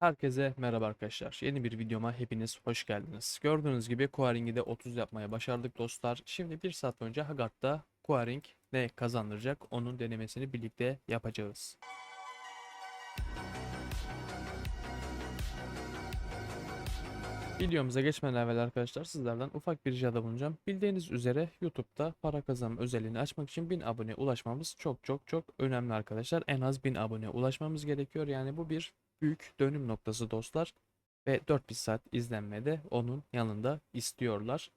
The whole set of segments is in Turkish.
Herkese merhaba arkadaşlar. Yeni bir videoma hepiniz hoş geldiniz. Gördüğünüz gibi Coaring'i de 30 yapmaya başardık dostlar. Şimdi bir saat önce Hagart'ta Coaring ne kazandıracak onun denemesini birlikte yapacağız. Videomuza geçmeden evvel arkadaşlar sizlerden ufak bir ricada bulunacağım. Bildiğiniz üzere YouTube'da para kazanma özelliğini açmak için 1000 abone ulaşmamız çok çok çok önemli arkadaşlar. En az 1000 abone ulaşmamız gerekiyor. Yani bu bir büyük dönüm noktası dostlar. Ve 4000 saat izlenme de onun yanında istiyorlar.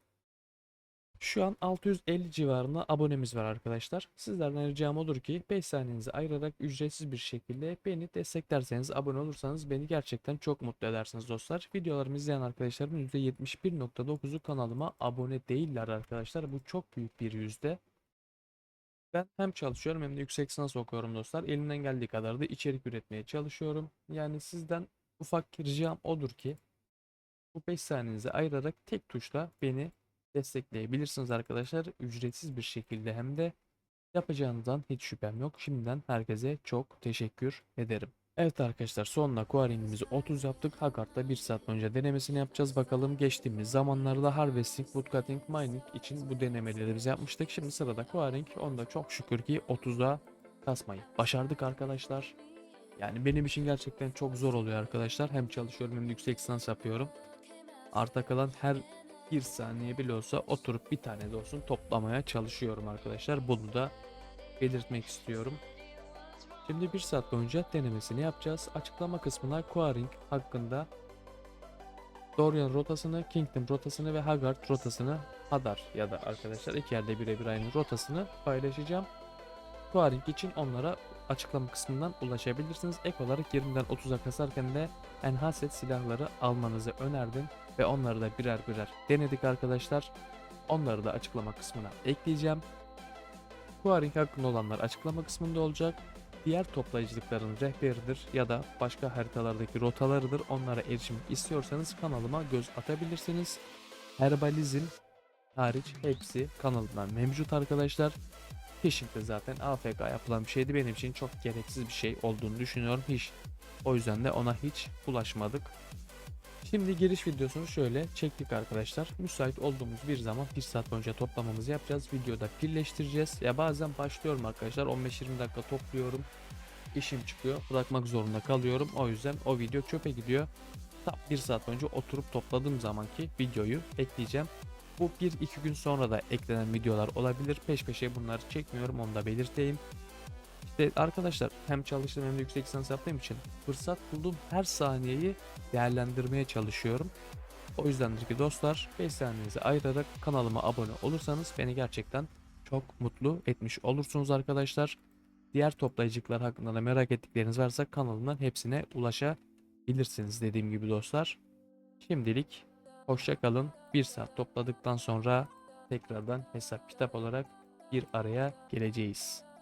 Şu an 650 civarında abonemiz var arkadaşlar. Sizlerden ricam olur ki 5 saniyenizi ayırarak ücretsiz bir şekilde beni desteklerseniz abone olursanız beni gerçekten çok mutlu edersiniz dostlar. Videolarımı izleyen arkadaşlarımın %71.9'u kanalıma abone değiller arkadaşlar. Bu çok büyük bir yüzde. Ben hem çalışıyorum hem de yüksek lisans okuyorum dostlar. Elimden geldiği kadar da içerik üretmeye çalışıyorum. Yani sizden ufak ricam odur ki bu 5 saniyenizi ayırarak tek tuşla beni destekleyebilirsiniz arkadaşlar. Ücretsiz bir şekilde hem de yapacağınızdan hiç şüphem yok. Şimdiden herkese çok teşekkür ederim. Evet arkadaşlar sonunda Quaring'imizi 30 yaptık. Hagart'ta 1 saat önce denemesini yapacağız. Bakalım geçtiğimiz zamanlarda Harvesting, Woodcutting, Mining için bu denemeleri biz yapmıştık. Şimdi sırada Quaring. Onda çok şükür ki 30'a kasmayı başardık arkadaşlar. Yani benim için gerçekten çok zor oluyor arkadaşlar. Hem çalışıyorum hem yüksek lisans yapıyorum. Arta kalan her bir saniye bile olsa oturup bir tane de olsun toplamaya çalışıyorum arkadaşlar. Bunu da belirtmek istiyorum. Şimdi bir saat boyunca denemesini yapacağız. Açıklama kısmına Quaring hakkında Dorian rotasını, Kingdom rotasını ve Haggard rotasını Hadar ya da arkadaşlar iki yerde birebir aynı rotasını paylaşacağım. Quaring için onlara açıklama kısmından ulaşabilirsiniz. Ek olarak 20'den 30'a kasarken de Enhanced silahları almanızı önerdim ve onları da birer birer denedik arkadaşlar. Onları da açıklama kısmına ekleyeceğim. Quaring hakkında olanlar açıklama kısmında olacak. Diğer toplayıcılıkların rehberidir ya da başka haritalardaki rotalarıdır. Onlara erişim istiyorsanız kanalıma göz atabilirsiniz. Herbalizm hariç hepsi kanalımdan mevcut arkadaşlar. Phishing de zaten AFK yapılan bir şeydi. Benim için çok gereksiz bir şey olduğunu düşünüyorum. Hiç. O yüzden de ona hiç bulaşmadık. Şimdi giriş videosunu şöyle çektik arkadaşlar. Müsait olduğumuz bir zaman 1 saat boyunca toplamamızı yapacağız. Videoda birleştireceğiz. Ya bazen başlıyorum arkadaşlar 15-20 dakika topluyorum. İşim çıkıyor. Bırakmak zorunda kalıyorum. O yüzden o video çöpe gidiyor. Tam 1 saat boyunca oturup topladığım zamanki videoyu ekleyeceğim. Bu 1-2 gün sonra da eklenen videolar olabilir. Peş peşe bunları çekmiyorum onu da belirteyim. İşte arkadaşlar hem çalıştığım hem de yüksek lisans yaptığım için fırsat bulduğum her saniyeyi değerlendirmeye çalışıyorum. O yüzdendir ki dostlar 5 saniyenizi ayırarak kanalıma abone olursanız beni gerçekten çok mutlu etmiş olursunuz arkadaşlar. Diğer toplayıcılıklar hakkında da merak ettikleriniz varsa kanalımdan hepsine ulaşabilirsiniz dediğim gibi dostlar. Şimdilik hoşça kalın. 1 saat topladıktan sonra tekrardan hesap kitap olarak bir araya geleceğiz.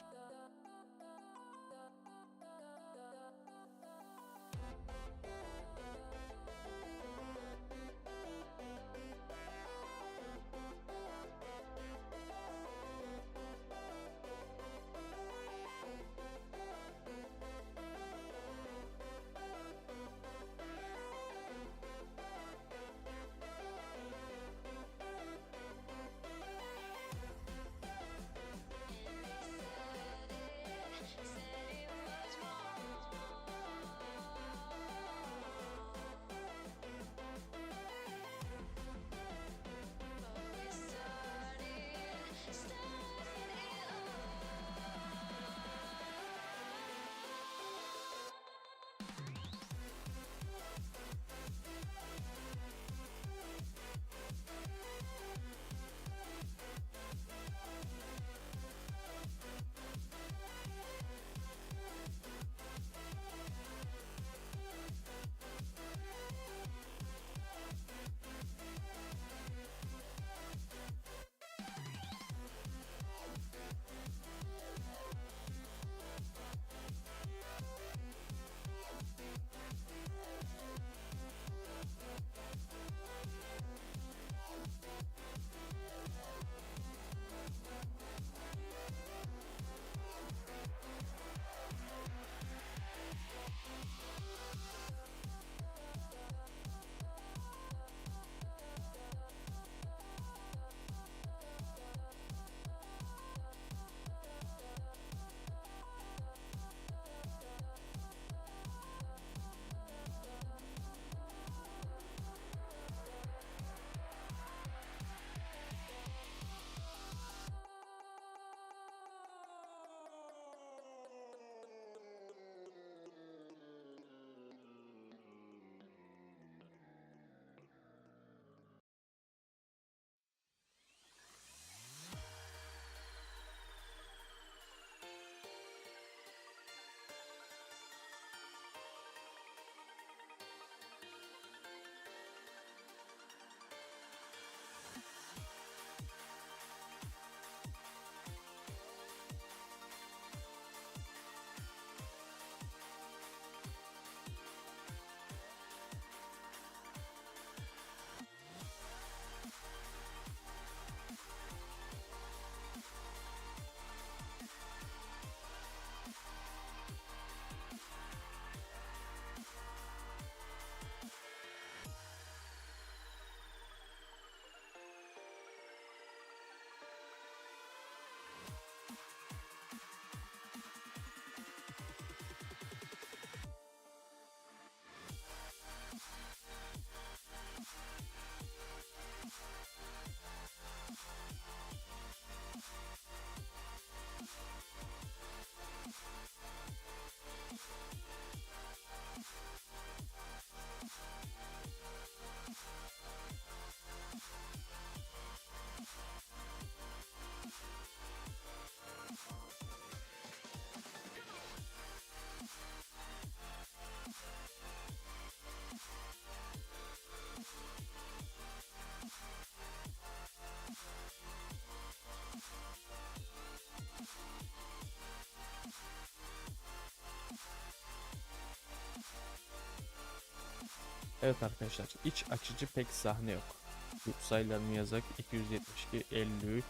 Evet arkadaşlar iç açıcı pek sahne yok. Bu sayılarını yazak 272 53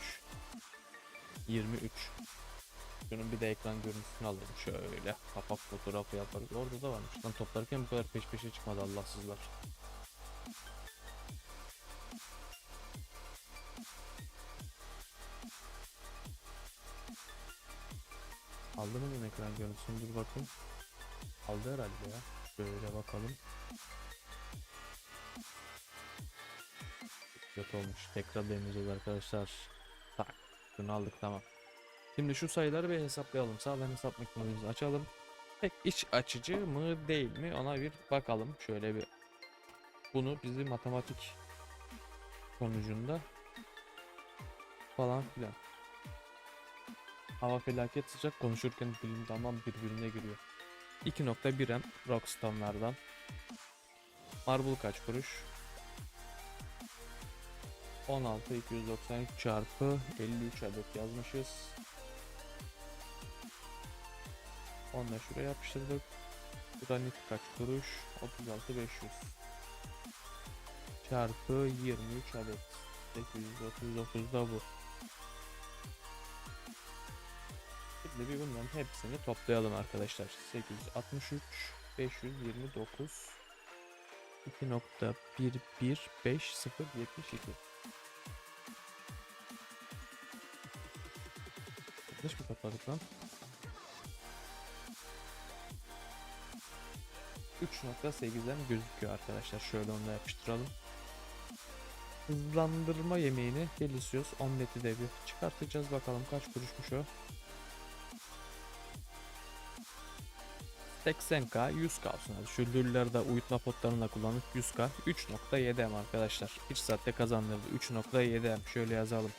23 Şunun bir de ekran görüntüsünü alalım şöyle. Kapak fotoğrafı yaparız orada da varmış lan. Toplarken bu kadar peş peşe çıkmadı Allahsızlar. Aldı mı bunun ekran görüntüsünü? Dur bakayım. Aldı herhalde ya. Şöyle bakalım Olmuş. Tekrar deneyeceğiz arkadaşlar. Tak. Şunu aldık tamam. Şimdi şu sayıları bir hesaplayalım. Sağdan hesap makinemizi açalım. Pek iç açıcı mı değil mi ona bir bakalım. Şöyle bir bunu bizi matematik sonucunda falan filan. Hava felaket sıcak konuşurken dilim tamam birbirine giriyor. 2.1 M Rockstone'lardan. Marble kaç kuruş? 16 293 çarpı 53 adet yazmışız. Onu da şuraya yapıştırdık. Granit kaç kuruş? 36 500 çarpı 23 adet 839 da bu. Şimdi bir bunların hepsini toplayalım arkadaşlar. 863 529 2.11572 Yanlış mı topladık lan? 3.8'den gözüküyor arkadaşlar. Şöyle onu da yapıştıralım. Hızlandırma yemeğini Delicious omleti de bir çıkartacağız. Bakalım kaç kuruşmuş o. 80k 100k olsun hadi. Şu lüllerde uyutma potlarını da kullanıp 100k 3.7 M arkadaşlar. 1 saatte kazandırdı 3.7 M şöyle yazalım.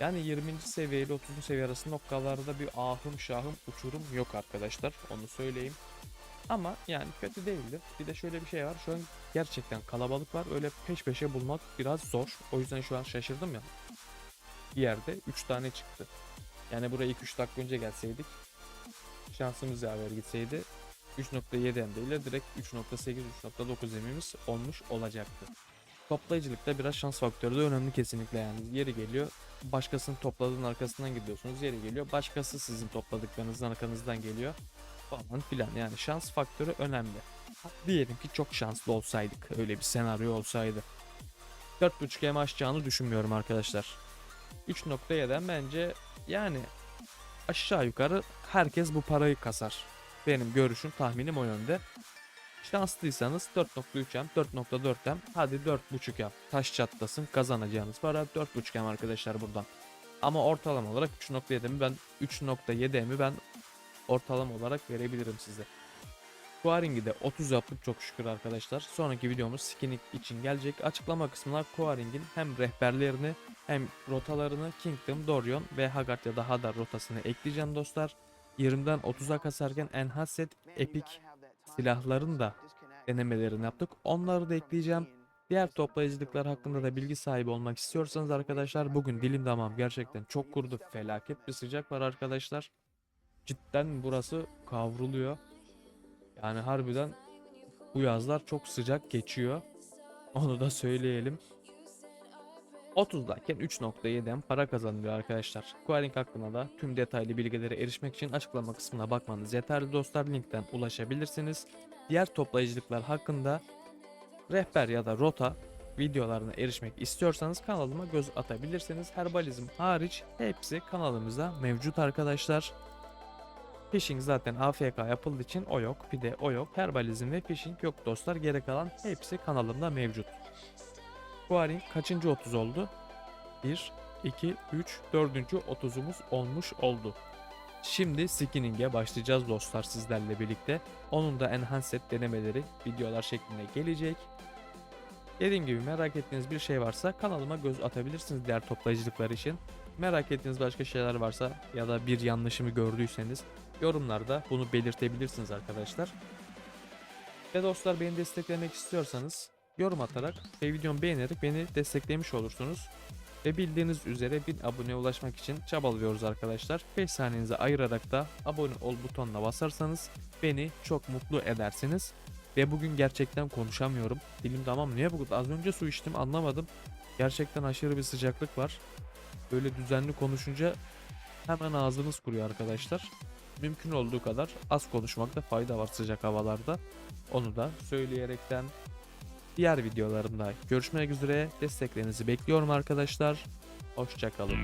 Yani 20. seviye ile 30. seviye arasında noktalarda bir ahım şahım uçurum yok arkadaşlar. Onu söyleyeyim. Ama yani kötü değildi. Bir de şöyle bir şey var. Şu an gerçekten kalabalık var. Öyle peş peşe bulmak biraz zor. O yüzden şu an şaşırdım ya. Bir yerde 3 tane çıktı. Yani buraya 2-3 dakika önce gelseydik şansımız yaver gitseydi 3.7 M değil de direkt 3.8 3.9 emimiz olmuş olacaktı. Toplayıcılıkta biraz şans faktörü de önemli kesinlikle yani. Yeri geliyor başkasının topladığının arkasından gidiyorsunuz. Yeri geliyor başkası sizin topladıklarınızın arkanızdan geliyor falan filan. Yani şans faktörü önemli. Diyelim ki çok şanslı olsaydık. Öyle bir senaryo olsaydı. 4.5 M aşacağını düşünmüyorum arkadaşlar. 3.7'den bence yani aşağı yukarı herkes bu parayı kasar. Benim görüşüm tahminim o yönde. Şanslıysanız 4.3M, 4.4M, hadi 4.5M. Taş çatlasın kazanacağınız para 4.5M arkadaşlar buradan. Ama ortalama olarak 3.7'mi ben 3.7'mi ben ortalama olarak verebilirim size. Quaring'i de 30 yaptık çok şükür arkadaşlar. Sonraki videomuz skinning için gelecek. Açıklama kısmına Quaring'in hem rehberlerini hem rotalarını Kingdom, Dorion ve Haggard ya da Hadar rotasını ekleyeceğim dostlar. 20'den 30'a kasarken Enhanced Epic silahların da denemelerini yaptık. Onları da ekleyeceğim. Diğer toplayıcılıklar hakkında da bilgi sahibi olmak istiyorsanız arkadaşlar bugün dilim damağım gerçekten çok kurdu. Felaket bir sıcak var arkadaşlar. Cidden burası kavruluyor. Yani harbiden bu yazlar çok sıcak geçiyor. Onu da söyleyelim. 30'dayken 3.7'den para kazanılıyor arkadaşlar. Coiling hakkında da tüm detaylı bilgilere erişmek için açıklama kısmına bakmanız yeterli dostlar. Linkten ulaşabilirsiniz. Diğer toplayıcılıklar hakkında rehber ya da rota videolarına erişmek istiyorsanız kanalıma göz atabilirsiniz. Herbalizm hariç hepsi kanalımızda mevcut arkadaşlar. Phishing zaten AFK yapıldığı için o yok. Bir de o yok. Herbalizm ve phishing yok dostlar. Geri kalan hepsi kanalımda mevcut. Bu harin kaçıncı 30 oldu? 1, 2, 3, 4. 30'umuz olmuş oldu. Şimdi skinning'e başlayacağız dostlar sizlerle birlikte. Onun da enhanced denemeleri videolar şeklinde gelecek. Dediğim gibi merak ettiğiniz bir şey varsa kanalıma göz atabilirsiniz diğer toplayıcılıklar için. Merak ettiğiniz başka şeyler varsa ya da bir yanlışımı gördüyseniz yorumlarda bunu belirtebilirsiniz arkadaşlar. Ve dostlar beni desteklemek istiyorsanız yorum atarak ve videomu beğenerek beni desteklemiş olursunuz. Ve bildiğiniz üzere 1000 aboneye ulaşmak için çabalıyoruz arkadaşlar. 5 saniyenizi ayırarak da abone ol butonuna basarsanız beni çok mutlu edersiniz. Ve bugün gerçekten konuşamıyorum. Dilim tamam niye bu az önce su içtim anlamadım. Gerçekten aşırı bir sıcaklık var. Böyle düzenli konuşunca hemen ağzınız kuruyor arkadaşlar. Mümkün olduğu kadar az konuşmakta fayda var sıcak havalarda. Onu da söyleyerekten diğer videolarımda görüşmek üzere. Desteklerinizi bekliyorum arkadaşlar. Hoşçakalın.